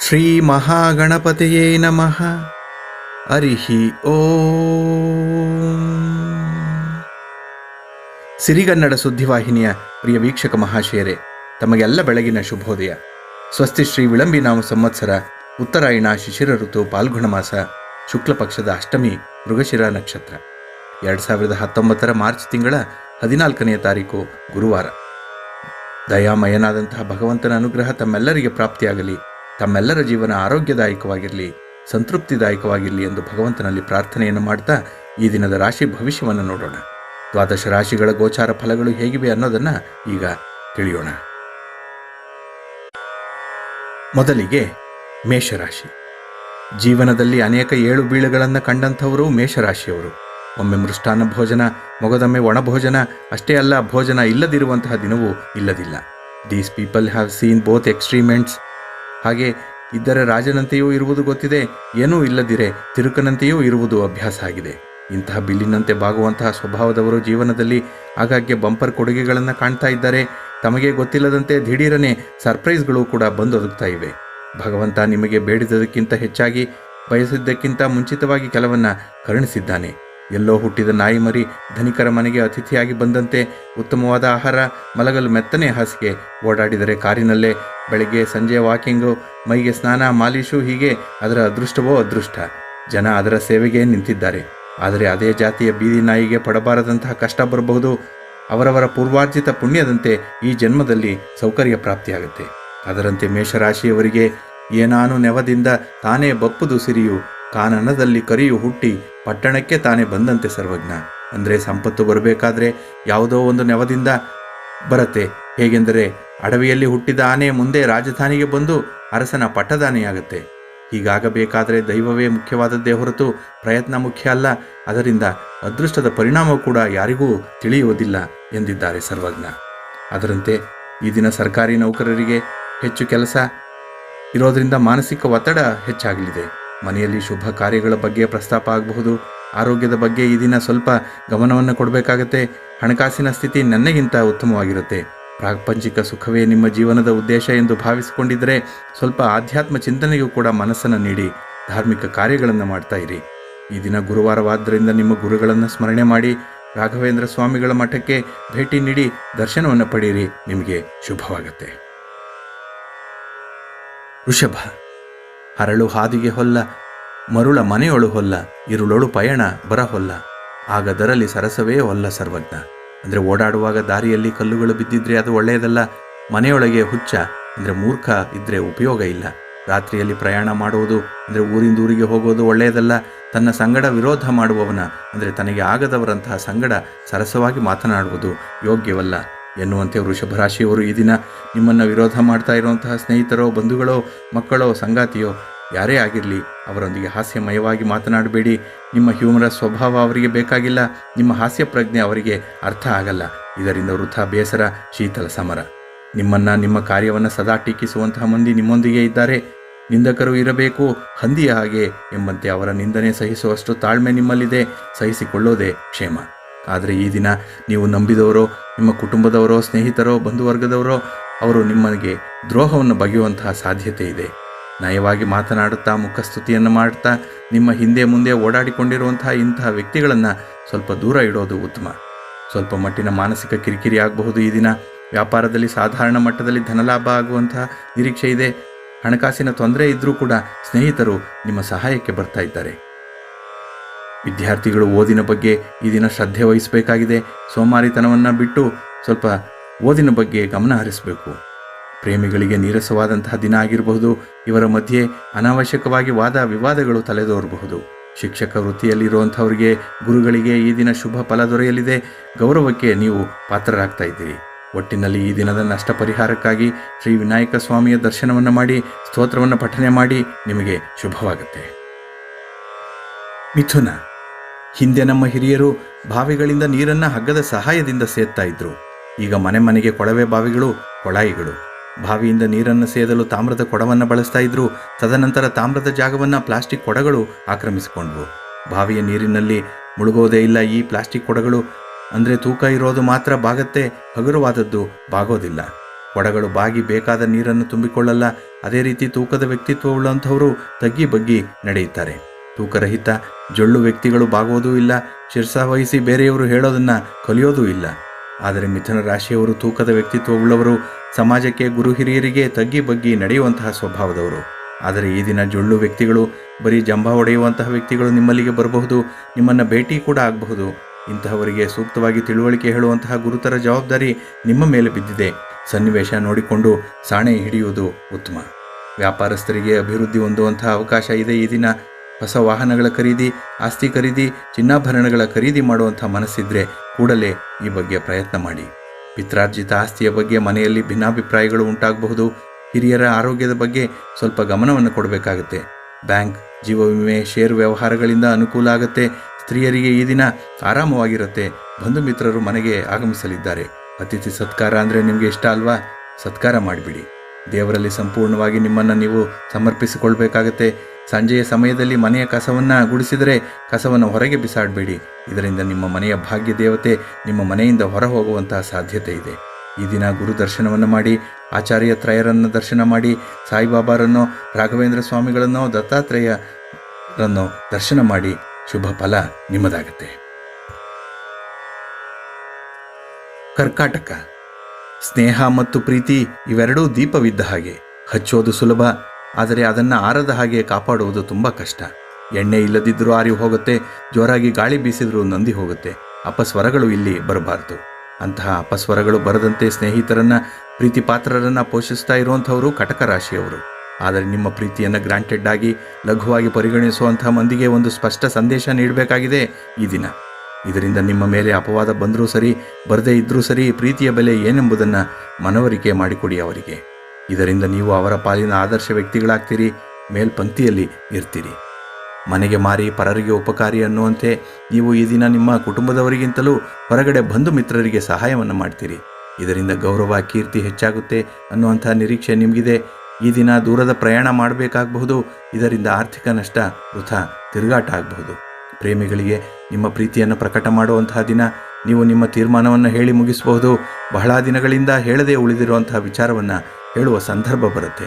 ಶ್ರೀ ಮಹಾಗಣಪತಿಯೇ ನಮಃ ಅರಿಹಿ ಓ ಸಿರಿಗನ್ನಡ ಸುದ್ದಿವಾಹಿನಿಯ ಪ್ರಿಯ ವೀಕ್ಷಕ ಮಹಾಶಯರೇ, ತಮಗೆಲ್ಲ ಬೆಳಗಿನ ಶುಭೋದಯ. ಸ್ವಸ್ತಿ ಶ್ರೀ ವಿಳಂಬಿ ನಾಮ ಸಂವತ್ಸರ, ಉತ್ತರಾಯಣ ಶಿಶಿರ ಋತು ಪಾಲ್ಗುಣ ಮಾಸ, ಶುಕ್ಲ ಪಕ್ಷದ ಅಷ್ಟಮಿ ಮೃಗಶಿರ ನಕ್ಷತ್ರ. ಎರಡು ಸಾವಿರದ ಹತ್ತೊಂಬತ್ತರ ಮಾರ್ಚ್ ತಿಂಗಳ ಹದಿನಾಲ್ಕನೆಯ ತಾರೀಕು ಗುರುವಾರ. ದಯಾಮಯನಾದಂತಹ ಭಗವಂತನ ಅನುಗ್ರಹ ತಮ್ಮೆಲ್ಲರಿಗೆ ಪ್ರಾಪ್ತಿಯಾಗಲಿ. ತಮ್ಮೆಲ್ಲರ ಜೀವನ ಆರೋಗ್ಯದಾಯಕವಾಗಿರಲಿ, ಸಂತೃಪ್ತಿದಾಯಕವಾಗಿರಲಿ ಎಂದು ಭಗವಂತನಲ್ಲಿ ಪ್ರಾರ್ಥನೆಯನ್ನು ಮಾಡ್ತಾ ಈ ದಿನದ ರಾಶಿ ಭವಿಷ್ಯವನ್ನು ನೋಡೋಣ. ದ್ವಾದಶ ರಾಶಿಗಳ ಗೋಚಾರ ಫಲಗಳು ಹೇಗಿವೆ ಅನ್ನೋದನ್ನು ಈಗ ತಿಳಿಯೋಣ. ಮೊದಲಿಗೆ ಮೇಷರಾಶಿ. ಜೀವನದಲ್ಲಿ ಅನೇಕ ಏಳು ಬೀಳುಗಳನ್ನು ಕಂಡಂಥವರು ಮೇಷರಾಶಿಯವರು. ಒಮ್ಮೆ ಮೃಷ್ಟಾನ್ನ ಭೋಜನ, ಮೊಗದೊಮ್ಮೆ ಒಣಭೋಜನ, ಅಷ್ಟೇ ಅಲ್ಲ ಭೋಜನ ಇಲ್ಲದಿರುವಂತಹ ದಿನವೂ ಇಲ್ಲದಿಲ್ಲ. These people have seen both extremes ಹಾಗೆ ಇದ್ದರೆ ರಾಜನಂತೆಯೂ ಇರುವುದು ಗೊತ್ತಿದೆ, ಏನೂ ಇಲ್ಲದಿರೆ ತಿರುಕನಂತೆಯೂ ಇರುವುದು ಅಭ್ಯಾಸ ಆಗಿದೆ. ಇಂತಹ ಬಿಲ್ಲಿನಂತೆ ಬಾಗುವಂತಹ ಸ್ವಭಾವದವರು ಜೀವನದಲ್ಲಿ ಆಗಾಗ್ಗೆ ಬಂಪರ್ ಕೊಡುಗೆಗಳನ್ನು ಕಾಣ್ತಾ ಇದ್ದಾರೆ. ತಮಗೆ ಗೊತ್ತಿಲ್ಲದಂತೆ ದಿಢೀರನೆ ಸರ್ಪ್ರೈಸ್ಗಳು ಕೂಡ ಬಂದೊದಗ್ತಾ ಇವೆ. ಭಗವಂತ ನಿಮಗೆ ಬೇಡಿದ್ದಕ್ಕಿಂತ ಹೆಚ್ಚಾಗಿ ಬಯಸಿದ್ದಕ್ಕಿಂತ ಮುಂಚಿತವಾಗಿ ಕೆಲವನ್ನ ಕರುಣಿಸಿದ್ದಾನೆ. ಎಲ್ಲೋ ಹುಟ್ಟಿದ ನಾಯಿ ಮರಿ ಧನಿಕರ ಮನೆಗೆ ಅತಿಥಿಯಾಗಿ ಬಂದಂತೆ ಉತ್ತಮವಾದ ಆಹಾರ, ಮಲಗಲು ಮೆತ್ತನೆ ಹಾಸಿಗೆ ಓಡಾಡಿದರೆ ಕಾರಿನಲ್ಲೇ ಬೆಳಗ್ಗೆ ಸಂಜೆ ವಾಕಿಂಗು, ಮೈಗೆ ಸ್ನಾನ, ಮಾಲೀಶು, ಹೀಗೆ ಅದರ ಅದೃಷ್ಟವೋ ಅದೃಷ್ಟ. ಜನ ಅದರ ಸೇವೆಗೆ ನಿಂತಿದ್ದಾರೆ. ಆದರೆ ಅದೇ ಜಾತಿಯ ಬೀದಿ ನಾಯಿಗೆ ಪಡಬಾರದಂತಹ ಕಷ್ಟ ಬರಬಹುದು. ಅವರವರ ಪೂರ್ವಾರ್ಜಿತ ಪುಣ್ಯದಂತೆ ಈ ಜನ್ಮದಲ್ಲಿ ಸೌಕರ್ಯ ಪ್ರಾಪ್ತಿಯಾಗುತ್ತೆ. ಅದರಂತೆ ಮೇಷರಾಶಿಯವರಿಗೆ ಏನಾನು ನೆವದಿಂದ ತಾನೇ ಬಪ್ಪುದು ಸಿರಿಯು. ಕಾನನದಲ್ಲಿ ಕರಿಯು ಹುಟ್ಟಿ ಪಟ್ಟಣಕ್ಕೆ ತಾನೇ ಬಂದಂತೆ ಸರ್ವಜ್ಞ. ಅಂದರೆ ಸಂಪತ್ತು ಬರಬೇಕಾದ್ರೆ ಯಾವುದೋ ಒಂದು ನೆವದಿಂದ ಬರತ್ತೆ. ಹೇಗೆಂದರೆ ಅಡವಿಯಲ್ಲಿ ಹುಟ್ಟಿದ ಆನೆ ಮುಂದೆ ರಾಜಧಾನಿಗೆ ಬಂದು ಅರಸನ ಪಟ್ಟದಾನೆಯಾಗುತ್ತೆ. ಹೀಗಾಗಬೇಕಾದರೆ ದೈವವೇ ಮುಖ್ಯವಾದದ್ದೇ ಹೊರತು ಪ್ರಯತ್ನ ಮುಖ್ಯ ಅಲ್ಲ. ಅದರಿಂದ ಅದೃಷ್ಟದ ಪರಿಣಾಮ ಕೂಡ ಯಾರಿಗೂ ತಿಳಿಯುವುದಿಲ್ಲ ಎಂದಿದ್ದಾರೆ ಸರ್ವಜ್ಞ. ಅದರಂತೆ ಈ ದಿನ ಸರ್ಕಾರಿ ನೌಕರರಿಗೆ ಹೆಚ್ಚು ಕೆಲಸ ಇರೋದರಿಂದ ಮಾನಸಿಕ ಒತ್ತಡ ಹೆಚ್ಚಾಗಲಿದೆ. ಮನೆಯಲ್ಲಿ ಶುಭ ಕಾರ್ಯಗಳ ಬಗ್ಗೆ ಪ್ರಸ್ತಾಪ ಆಗಬಹುದು. ಆರೋಗ್ಯದ ಬಗ್ಗೆ ಈ ದಿನ ಸ್ವಲ್ಪ ಗಮನವನ್ನು ಕೊಡಬೇಕಾಗತ್ತೆ. ಹಣಕಾಸಿನ ಸ್ಥಿತಿ ನನ್ನೆಗಿಂತ ಉತ್ತಮವಾಗಿರುತ್ತೆ. ಪ್ರಾಪಂಚಿಕ ಸುಖವೇ ನಿಮ್ಮ ಜೀವನದ ಉದ್ದೇಶ ಎಂದು ಭಾವಿಸಿಕೊಂಡಿದ್ದರೆ ಸ್ವಲ್ಪ ಆಧ್ಯಾತ್ಮ ಚಿಂತನೆಗೂ ಕೂಡ ಮನಸ್ಸನ್ನು ನೀಡಿ, ಧಾರ್ಮಿಕ ಕಾರ್ಯಗಳನ್ನು ಮಾಡ್ತಾ ಇರಿ. ಈ ದಿನ ಗುರುವಾರವಾದ್ದರಿಂದ ನಿಮ್ಮ ಗುರುಗಳನ್ನು ಸ್ಮರಣೆ ಮಾಡಿ, ರಾಘವೇಂದ್ರ ಸ್ವಾಮಿಗಳ ಮಠಕ್ಕೆ ಭೇಟಿ ನೀಡಿ ದರ್ಶನವನ್ನು ಪಡೆಯಿರಿ. ನಿಮಗೆ ಶುಭವಾಗುತ್ತೆ. ವೃಷಭ ಹರಳು ಹಾದಿಗೆ ಹೊಲ್ಲ, ಮರುಳ ಮನೆಯೊಳು ಹೊಲ್ಲ, ಇರುಳೊಳು ಪಯಣ ಬರ ಹೊಲ್ಲ. ಆಗ ದರಲಿ ಸರಸವೇ ಹೊಲ್ಲ ಸರ್ವಜ್ಞ. ಅಂದರೆ ಓಡಾಡುವಾಗ ದಾರಿಯಲ್ಲಿ ಕಲ್ಲುಗಳು ಬಿದ್ದಿದ್ರೆ ಅದು ಒಳ್ಳೆಯದಲ್ಲ, ಮನೆಯೊಳಗೆ ಹುಚ್ಚ, ಅಂದರೆ ಮೂರ್ಖ ಇದ್ದರೆ ಉಪಯೋಗ ಇಲ್ಲ. ರಾತ್ರಿಯಲ್ಲಿ ಪ್ರಯಾಣ ಮಾಡುವುದು, ಅಂದರೆ ಊರಿಂದ ಊರಿಗೆ ಹೋಗೋದು ಒಳ್ಳೆಯದಲ್ಲ. ತನ್ನ ಸಂಗಡ ವಿರೋಧ ಮಾಡುವವನ, ಅಂದರೆ ತನಗೆ ಆಗದವರಂತಹ ಸಂಗಡ ಸರಸವಾಗಿ ಮಾತನಾಡುವುದು ಯೋಗ್ಯವಲ್ಲ. ಎನ್ನುವಂತೆ ವೃಷಭ ರಾಶಿಯವರು ಈ ದಿನ ನಿಮ್ಮನ್ನು ವಿರೋಧ ಮಾಡ್ತಾ ಇರುವಂತಹ ಸ್ನೇಹಿತರೋ, ಬಂಧುಗಳೋ, ಮಕ್ಕಳೋ, ಸಂಗಾತಿಯೋ, ಯಾರೇ ಆಗಿರಲಿ ಅವರೊಂದಿಗೆ ಹಾಸ್ಯಮಯವಾಗಿ ಮಾತನಾಡಬೇಡಿ. ನಿಮ್ಮ ಹ್ಯೂಮರ ಸ್ವಭಾವ ಅವರಿಗೆ ಬೇಕಾಗಿಲ್ಲ, ನಿಮ್ಮ ಹಾಸ್ಯ ಪ್ರಜ್ಞೆ ಅವರಿಗೆ ಅರ್ಥ ಆಗಲ್ಲ. ಇದರಿಂದ ವೃಥ, ಬೇಸರ, ಶೀತಲ ಸಮರ. ನಿಮ್ಮನ್ನು, ನಿಮ್ಮ ಕಾರ್ಯವನ್ನು ಸದಾ ಟೀಕಿಸುವಂತಹ ಮಂದಿ ನಿಮ್ಮೊಂದಿಗೆ ಇದ್ದಾರೆ. ನಿಂದಕರು ಇರಬೇಕು, ಹಂದಿಯ ಹಾಗೆ ಎಂಬಂತೆ ಅವರ ನಿಂದನೆ ಸಹಿಸುವಷ್ಟು ತಾಳ್ಮೆ ನಿಮ್ಮಲ್ಲಿದೆ. ಸಹಿಸಿಕೊಳ್ಳೋದೇ ಕ್ಷೇಮ. ಆದರೆ ಈ ದಿನ ನೀವು ನಂಬಿದವರೋ, ನಿಮ್ಮ ಕುಟುಂಬದವರೋ, ಸ್ನೇಹಿತರೋ, ಬಂಧುವರ್ಗದವರೋ, ಅವರು ನಿಮಗೆ ದ್ರೋಹವನ್ನು ಬಗೆಯುವಂತಹ ಸಾಧ್ಯತೆ ಇದೆ. ನಯವಾಗಿ ಮಾತನಾಡುತ್ತಾ, ಮುಖಸ್ತುತಿಯನ್ನು ಮಾಡುತ್ತಾ, ನಿಮ್ಮ ಹಿಂದೆ ಮುಂದೆ ಓಡಾಡಿಕೊಂಡಿರುವಂತಹ ಇಂತಹ ವ್ಯಕ್ತಿಗಳನ್ನು ಸ್ವಲ್ಪ ದೂರ ಇಡೋದು ಉತ್ತಮ. ಸ್ವಲ್ಪ ಮಟ್ಟಿನ ಮಾನಸಿಕ ಕಿರಿಕಿರಿ ಆಗಬಹುದು ಈ ದಿನ. ವ್ಯಾಪಾರದಲ್ಲಿ ಸಾಧಾರಣ ಮಟ್ಟದಲ್ಲಿ ಧನಲಾಭ ಆಗುವಂತಹ ನಿರೀಕ್ಷೆ ಇದೆ. ಹಣಕಾಸಿನ ತೊಂದರೆ ಇದ್ದರೂ ಕೂಡ ಸ್ನೇಹಿತರು ನಿಮ್ಮ ಸಹಾಯಕ್ಕೆ ಬರ್ತಾ ಇದ್ದಾರೆ. ವಿದ್ಯಾರ್ಥಿಗಳು ಓದಿನ ಬಗ್ಗೆ ಈ ದಿನ ಶ್ರದ್ಧೆ ವಹಿಸಬೇಕಾಗಿದೆ. ಸೋಮಾರಿತನವನ್ನು ಬಿಟ್ಟು ಸ್ವಲ್ಪ ಓದಿನ ಬಗ್ಗೆ ಗಮನ ಹರಿಸಬೇಕು. ಪ್ರೇಮಿಗಳಿಗೆ ನೀರಸವಾದಂತಹ ದಿನ ಆಗಿರಬಹುದು. ಇವರ ಮಧ್ಯೆ ಅನಾವಶ್ಯಕವಾಗಿ ವಾದ ವಿವಾದಗಳು ತಲೆದೋರಬಹುದು. ಶಿಕ್ಷಕ ವೃತ್ತಿಯಲ್ಲಿರುವಂಥವರಿಗೆ, ಗುರುಗಳಿಗೆ ಈ ದಿನ ಶುಭ ಫಲ ದೊರೆಯಲಿದೆ. ಗೌರವಕ್ಕೆ ನೀವು ಪಾತ್ರರಾಗ್ತಾ ಇದ್ದೀರಿ. ಒಟ್ಟಿನಲ್ಲಿ ಈ ದಿನದ ನಷ್ಟ ಪರಿಹಾರಕ್ಕಾಗಿ ಶ್ರೀ ವಿನಾಯಕ ಸ್ವಾಮಿಯ ದರ್ಶನವನ್ನು ಮಾಡಿ, ಸ್ತೋತ್ರವನ್ನು ಪಠನೆ ಮಾಡಿ ನಿಮಗೆ ಶುಭವಾಗುತ್ತೆ. ಮಿಥುನ ಹಿಂದೆ ನಮ್ಮ ಹಿರಿಯರು ಬಾವಿಗಳಿಂದ ನೀರನ್ನು ಹಗ್ಗದ ಸಹಾಯದಿಂದ ಸೇದ್ತಾ ಇದ್ರು. ಈಗ ಮನೆ ಮನೆಗೆ ಕೊಳವೆ ಬಾವಿಗಳು, ಕೊಳಾಯಿಗಳು. ಬಾವಿಯಿಂದ ನೀರನ್ನು ಸೇದಲು ತಾಮ್ರದ ಕೊಡವನ್ನು ಬಳಸ್ತಾ ಇದ್ರು. ತದನಂತರ ತಾಮ್ರದ ಜಾಗವನ್ನು ಪ್ಲಾಸ್ಟಿಕ್ ಕೊಡಗಳು ಆಕ್ರಮಿಸಿಕೊಂಡ್ವು ಬಾವಿಯ ನೀರಿನಲ್ಲಿ ಮುಳುಗೋದೇ ಇಲ್ಲ. ಈ ಪ್ಲಾಸ್ಟಿಕ್ ಕೊಡಗಳು ಅಂದರೆ ತೂಕ ಇರೋದು ಮಾತ್ರ ಬಾಗತ್ತೆ, ಹಗುರವಾದದ್ದು ಬಾಗೋದಿಲ್ಲ. ಕೊಡಗಳು ಬಾಗಿ ಬೇಕಾದ ನೀರನ್ನು ತುಂಬಿಕೊಳ್ಳಲ್ಲ. ಅದೇ ರೀತಿ ತೂಕದ ವ್ಯಕ್ತಿತ್ವವುಳ್ಳಂಥವರು ತಗ್ಗಿ ಬಗ್ಗಿ ನಡೆಯುತ್ತಾರೆ. ತೂಕರಹಿತ ಜೊಳ್ಳು ವ್ಯಕ್ತಿಗಳು ಬಾಗುವುದೂ ಇಲ್ಲ. ಶಿರ್ಸಾವಹಿಸಿ ಬೇರೆಯವರು ಹೇಳೋದನ್ನ ಕಲಿಯೋದೂ ಇಲ್ಲ. ಆದರೆ ಮಿಥುನ ರಾಶಿಯವರು ತೂಕದ ವ್ಯಕ್ತಿತ್ವವುಳ್ಳವರು ಸಮಾಜಕ್ಕೆ ಗುರು ಹಿರಿಯರಿಗೆ ತಗ್ಗಿ ಬಗ್ಗಿ ನಡೆಯುವಂತಹ ಸ್ವಭಾವದವರು. ಆದರೆ ಈ ದಿನ ಜೊಳ್ಳು ವ್ಯಕ್ತಿಗಳು, ಬರೀ ಜಂಬ ಒಡೆಯುವಂತಹ ವ್ಯಕ್ತಿಗಳು ನಿಮ್ಮಲ್ಲಿಗೆ ಬರಬಹುದು, ನಿಮ್ಮನ್ನು ಭೇಟಿ ಕೂಡ ಆಗಬಹುದು. ಇಂತಹವರಿಗೆ ಸೂಕ್ತವಾಗಿ ತಿಳುವಳಿಕೆ ಹೇಳುವಂತಹ ಗುರುತರ ಜವಾಬ್ದಾರಿ ನಿಮ್ಮ ಮೇಲೆ ಬಿದ್ದಿದೆ. ಸನ್ನಿವೇಶ ನೋಡಿಕೊಂಡು ಸಾಣೆ ಹಿಡಿಯುವುದು ಉತ್ತಮ. ವ್ಯಾಪಾರಸ್ಥರಿಗೆ ಅಭಿವೃದ್ಧಿ ಹೊಂದುವಂತಹ ಅವಕಾಶ ಇದೆ ಈ ದಿನ. ಹೊಸ ವಾಹನಗಳ ಖರೀದಿ, ಆಸ್ತಿ ಖರೀದಿ, ಚಿನ್ನಾಭರಣಗಳ ಖರೀದಿ ಮಾಡುವಂಥ ಮನಸ್ಸಿದ್ರೆ ಕೂಡಲೇ ಈ ಬಗ್ಗೆ ಪ್ರಯತ್ನ ಮಾಡಿ. ಪಿತ್ರಾರ್ಜಿತ ಆಸ್ತಿಯ ಬಗ್ಗೆ ಮನೆಯಲ್ಲಿ ಭಿನ್ನಾಭಿಪ್ರಾಯಗಳು ಉಂಟಾಗಬಹುದು. ಹಿರಿಯರ ಆರೋಗ್ಯದ ಬಗ್ಗೆ ಸ್ವಲ್ಪ ಗಮನವನ್ನು ಕೊಡಬೇಕಾಗುತ್ತೆ. ಬ್ಯಾಂಕ್, ಜೀವ ವಿಮೆ, ಷೇರು ವ್ಯವಹಾರಗಳಿಂದ ಅನುಕೂಲ ಆಗುತ್ತೆ. ಸ್ತ್ರೀಯರಿಗೆ ಈ ದಿನ ಆರಾಮವಾಗಿರುತ್ತೆ. ಬಂಧು ಮಿತ್ರರು ಮನೆಗೆ ಆಗಮಿಸಲಿದ್ದಾರೆ. ಅತಿಥಿ ಸತ್ಕಾರ ಅಂದರೆ ನಿಮಗೆ ಇಷ್ಟ ಅಲ್ವಾ? ಸತ್ಕಾರ ಮಾಡಿಬಿಡಿ. ದೇವರಲ್ಲಿ ಸಂಪೂರ್ಣವಾಗಿ ನಿಮ್ಮನ್ನು ನೀವು ಸಮರ್ಪಿಸಿಕೊಳ್ಬೇಕಾಗತ್ತೆ. ಸಂಜೆಯ ಸಮಯದಲ್ಲಿ ಮನೆಯ ಕಸವನ್ನು ಗುಡಿಸಿದರೆ ಕಸವನ್ನು ಹೊರಗೆ ಬಿಸಾಡಬೇಡಿ. ಇದರಿಂದ ನಿಮ್ಮ ಮನೆಯ ಭಾಗ್ಯ ದೇವತೆ ನಿಮ್ಮ ಮನೆಯಿಂದ ಹೊರ ಹೋಗುವಂತಹ ಸಾಧ್ಯತೆ ಇದೆ. ಈ ದಿನ ಗುರು ದರ್ಶನವನ್ನು ಮಾಡಿ, ಆಚಾರ್ಯ ತ್ರಯರನ್ನು ದರ್ಶನ ಮಾಡಿ, ಸಾಯಿಬಾಬಾರನ್ನು, ರಾಘವೇಂದ್ರ ಸ್ವಾಮಿಗಳನ್ನೋ, ದತ್ತಾತ್ರೇಯರನ್ನು ದರ್ಶನ ಮಾಡಿ ಶುಭ ಫಲ ನಿಮ್ಮದಾಗುತ್ತೆ. ಕರ್ಕಾಟಕ. ಸ್ನೇಹ ಮತ್ತು ಪ್ರೀತಿ ಇವೆರಡೂ ದೀಪವಿದ್ದ ಹಾಗೆ. ಹಚ್ಚೋದು ಸುಲಭ ಆದರೆ ಅದನ್ನು ಆರದ ಹಾಗೆ ಕಾಪಾಡುವುದು ತುಂಬ ಕಷ್ಟ. ಎಣ್ಣೆ ಇಲ್ಲದಿದ್ದರೂ ಆರಿ ಹೋಗುತ್ತೆ, ಜೋರಾಗಿ ಗಾಳಿ ಬೀಸಿದರೂ ನಂದಿ ಹೋಗುತ್ತೆ, ಅಪಸ್ವರಗಳು ಇಲ್ಲಿ ಬರಬಾರ್ದು. ಅಂತಹ ಅಪಸ್ವರಗಳು ಬರದಂತೆ ಸ್ನೇಹಿತರನ್ನ ಪ್ರೀತಿ ಪಾತ್ರರನ್ನ ಪೋಷಿಸ್ತಾ ಇರುವಂಥವರು ಕಟಕ ರಾಶಿಯವರು ಆದರೆ ನಿಮ್ಮ ಪ್ರೀತಿಯನ್ನು ಗ್ರಾಂಟೆಡ್ ಆಗಿ, ಲಘುವಾಗಿ ಪರಿಗಣಿಸುವಂಥ ಮಂದಿಗೆ ಒಂದು ಸ್ಪಷ್ಟ ಸಂದೇಶ ನೀಡಬೇಕಾಗಿದೆ ಈ ದಿನ. ಇದರಿಂದ ನಿಮ್ಮ ಮೇಲೆ ಅಪವಾದ ಬಂದರೂ ಸರಿ, ಬರದೇ ಇದ್ದರೂ ಸರಿ, ಪ್ರೀತಿಯ ಬೆಲೆ ಏನೆಂಬುದನ್ನು ಮನವರಿಕೆ ಮಾಡಿಕೊಡಿ ಅವರಿಗೆ. ಇದರಿಂದ ನೀವು ಅವರ ಪಾಲಿನ ಆದರ್ಶ ವ್ಯಕ್ತಿಗಳಾಗ್ತೀರಿ, ಮೇಲ್ಪಂಕ್ತಿಯಲ್ಲಿ ಇರ್ತೀರಿ. ಮನೆಗೆ ಮಾರಿ ಪರರಿಗೆ ಉಪಕಾರಿ ಅನ್ನುವಂತೆ ನೀವು ಈ ದಿನ ನಿಮ್ಮ ಕುಟುಂಬದವರಿಗಿಂತಲೂ ಹೊರಗಡೆ ಬಂಧು ಮಿತ್ರರಿಗೆ ಸಹಾಯವನ್ನು ಮಾಡ್ತೀರಿ. ಇದರಿಂದ ಗೌರವ, ಕೀರ್ತಿ ಹೆಚ್ಚಾಗುತ್ತೆ ಅನ್ನುವಂಥ ನಿರೀಕ್ಷೆ ನಿಮಗಿದೆ. ಈ ದಿನ ದೂರದ ಪ್ರಯಾಣ ಮಾಡಬೇಕಾಗಬಹುದು, ಇದರಿಂದ ಆರ್ಥಿಕ ನಷ್ಟ ವೃಥ ತಿರುಗಾಟ ಆಗಬಹುದು ಪ್ರೇಮಿಗಳಿಗೆ ನಿಮ್ಮ ಪ್ರೀತಿಯನ್ನು ಪ್ರಕಟ ಮಾಡುವಂತಹ ದಿನ, ನೀವು ನಿಮ್ಮ ತೀರ್ಮಾನವನ್ನು ಹೇಳಿ ಮುಗಿಸಬಹುದು. ಬಹಳ ದಿನಗಳಿಂದ ಹೇಳದೆ ಉಳಿದಿರುವಂತಹ ವಿಚಾರವನ್ನು ಹೇಳುವ ಸಂದರ್ಭ ಬರುತ್ತೆ.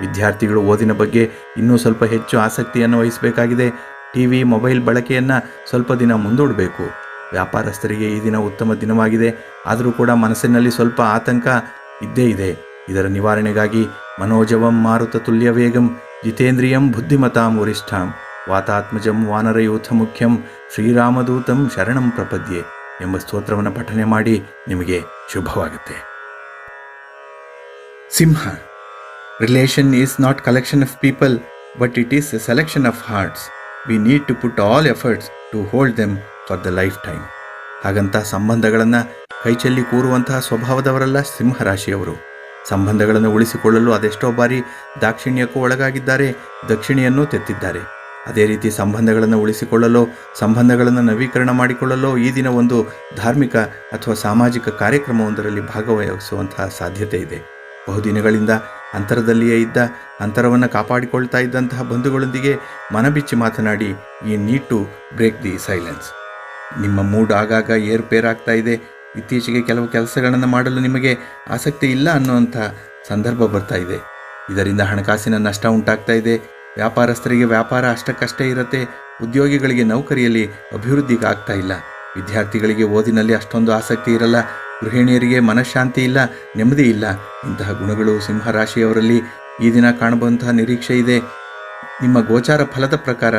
ವಿದ್ಯಾರ್ಥಿಗಳು ಓದಿನ ಬಗ್ಗೆ ಇನ್ನೂ ಸ್ವಲ್ಪ ಹೆಚ್ಚು ಆಸಕ್ತಿಯನ್ನು ವಹಿಸಬೇಕಾಗಿದೆ. ಟಿ ವಿ ಮೊಬೈಲ್ ಬಳಕೆಯನ್ನು ಸ್ವಲ್ಪ ದಿನ ಮುಂದೂಡಬೇಕು. ವ್ಯಾಪಾರಸ್ಥರಿಗೆ ಈ ದಿನ ಉತ್ತಮ ದಿನವಾಗಿದೆ. ಆದರೂ ಕೂಡ ಮನಸ್ಸಿನಲ್ಲಿ ಸ್ವಲ್ಪ ಆತಂಕ ಇದ್ದೇ ಇದೆ. ಇದರ ನಿವಾರಣೆಗಾಗಿ ಮನೋಜವಂ ಮಾರುತ ತುಲ್ಯ ವೇಗಂ ಜಿತೇಂದ್ರಿಯಂ ಬುದ್ಧಿಮತಾಂ ವರಿಷ್ಠಾಂ ವಾತಾತ್ಮಜಂ ವಾನರಯೂಥ ಮುಖ್ಯಂ ಶ್ರೀರಾಮದೂತಂ ಶರಣಂ ಪ್ರಪದ್ಯೆ ಎಂಬ ಸ್ತೋತ್ರವನ್ನು ಪಠನೆ ಮಾಡಿ ನಿಮಗೆ ಶುಭವಾಗುತ್ತೆ. Simha relation is not collection of people but it is selection of hearts we need to put all efforts to hold them for the lifetime ಹಾಗಂತ ಸಂಬಂಧಗಳನ್ನು ಕೈಚೆಲ್ಲಿ ಕೂರುವಂತಹ ಸ್ವಭಾವದವರಲ್ಲ ಸಿಂಹರಾಶಿಯವರು ಸಂಬಂಧಗಳನ್ನು ಉಳಿಸಿಕೊಳ್ಳಲು ಅದೆಷ್ಟೋ ಬಾರಿ ದಾಕ್ಷಿಣ್ಯಕ್ಕೂ ಒಳಗಾಗಿದ್ದಾರೆ, ದಕ್ಷಿಣಿಯನ್ನು ತೆತ್ತಿದ್ದಾರೆ. ಅದೇ ರೀತಿ ಸಂಬಂಧಗಳನ್ನು ಉಳಿಸಿಕೊಳ್ಳಲು, ಸಂಬಂಧಗಳನ್ನು ನವೀಕರಣ ಮಾಡಿಕೊಳ್ಳಲು ಈ ದಿನ ಒಂದು ಧಾರ್ಮಿಕ ಅಥವಾ ಸಾಮಾಜಿಕ ಕಾರ್ಯಕ್ರಮವೊಂದರಲ್ಲಿ ಭಾಗವಹಿಸುವಂತಹ ಸಾಧ್ಯತೆ ಇದೆ. ಬಹುದಿನಗಳಿಂದ ಅಂತರದಲ್ಲಿಯೇ ಇದ್ದ, ಅಂತರವನ್ನು ಕಾಪಾಡಿಕೊಳ್ತಾ ಇದ್ದಂತಹ ಬಂಧುಗಳೊಂದಿಗೆ ಮನಬಿಚ್ಚಿ ಮಾತನಾಡಿ, ಈ need to break the silence ನಿಮ್ಮ ಮೂಡ್ ಆಗಾಗ ಏರುಪೇರಾಗ್ತಾ ಇದೆ. ಇತ್ತೀಚೆಗೆ ಕೆಲವು ಕೆಲಸಗಳನ್ನು ಮಾಡಲು ನಿಮಗೆ ಆಸಕ್ತಿ ಇಲ್ಲ ಅನ್ನುವಂಥ ಸಂದರ್ಭ ಬರ್ತಾ ಇದೆ. ಇದರಿಂದ ಹಣಕಾಸಿನ ನಷ್ಟ ಉಂಟಾಗ್ತಾ ಇದೆ. ವ್ಯಾಪಾರಸ್ಥರಿಗೆ ವ್ಯಾಪಾರ ಅಷ್ಟಕ್ಕಷ್ಟೇ ಇರುತ್ತೆ. ಉದ್ಯೋಗಿಗಳಿಗೆ ನೌಕರಿಯಲ್ಲಿ ಅಭಿವೃದ್ಧಿಗೆ ಆಗ್ತಾ ಇಲ್ಲ. ವಿದ್ಯಾರ್ಥಿಗಳಿಗೆ ಓದಿನಲ್ಲಿ ಅಷ್ಟೊಂದು ಆಸಕ್ತಿ ಇರಲ್ಲ. ಗೃಹಿಣಿಯರಿಗೆ ಮನಃಶಾಂತಿ ಇಲ್ಲ, ನೆಮ್ಮದಿ ಇಲ್ಲ. ಇಂತಹ ಗುಣಗಳು ಸಿಂಹರಾಶಿಯವರಲ್ಲಿ ಈ ದಿನ ಕಾಣುವಂತಹ ನಿರೀಕ್ಷೆ ಇದೆ. ನಿಮ್ಮ ಗೋಚಾರ ಫಲದ ಪ್ರಕಾರ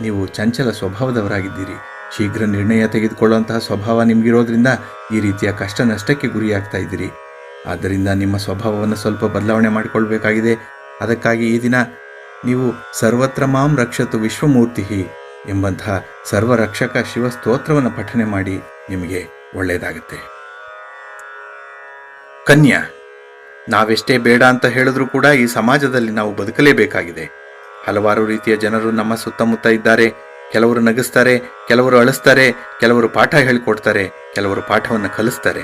ನೀವು ಚಂಚಲ ಸ್ವಭಾವದವರಾಗಿದ್ದೀರಿ. ಶೀಘ್ರ ನಿರ್ಣಯ ತೆಗೆದುಕೊಳ್ಳುವಂತಹ ಸ್ವಭಾವ ನಿಮಗಿರೋದ್ರಿಂದ ಈ ರೀತಿಯ ಕಷ್ಟ ನಷ್ಟಕ್ಕೆ ಗುರಿಯಾಗ್ತಾ ಇದ್ದೀರಿ. ಆದ್ದರಿಂದ ನಿಮ್ಮ ಸ್ವಭಾವವನ್ನು ಸ್ವಲ್ಪ ಬದಲಾವಣೆ ಮಾಡಿಕೊಳ್ಬೇಕಾಗಿದೆ. ಅದಕ್ಕಾಗಿ ಈ ದಿನ ನೀವು ಸರ್ವತ್ರ ಮಾಂ ರಕ್ಷತು ವಿಶ್ವಮೂರ್ತಿ ಎಂಬಂತಹ ಸರ್ವರಕ್ಷಕ ಶಿವ ಸ್ತೋತ್ರವನ್ನು ಪಠನೆ ಮಾಡಿ ನಿಮಗೆ ಒಳ್ಳೆಯದಾಗುತ್ತೆ. ಕನ್ಯಾ, ನಾವೆಷ್ಟೇ ಬೇಡ ಅಂತ ಹೇಳಿದ್ರೂ ಕೂಡ ಈ ಸಮಾಜದಲ್ಲಿ ನಾವು ಬದುಕಲೇಬೇಕಾಗಿದೆ. ಹಲವಾರು ರೀತಿಯ ಜನರು ನಮ್ಮ ಸುತ್ತಮುತ್ತ ಇದ್ದಾರೆ. ಕೆಲವರು ನಗಿಸ್ತಾರೆ, ಕೆಲವರು ಅಳಿಸ್ತಾರೆ, ಕೆಲವರು ಪಾಠ ಹೇಳಿಕೊಡ್ತಾರೆ, ಕೆಲವರು ಪಾಠವನ್ನು ಕಲಿಸ್ತಾರೆ.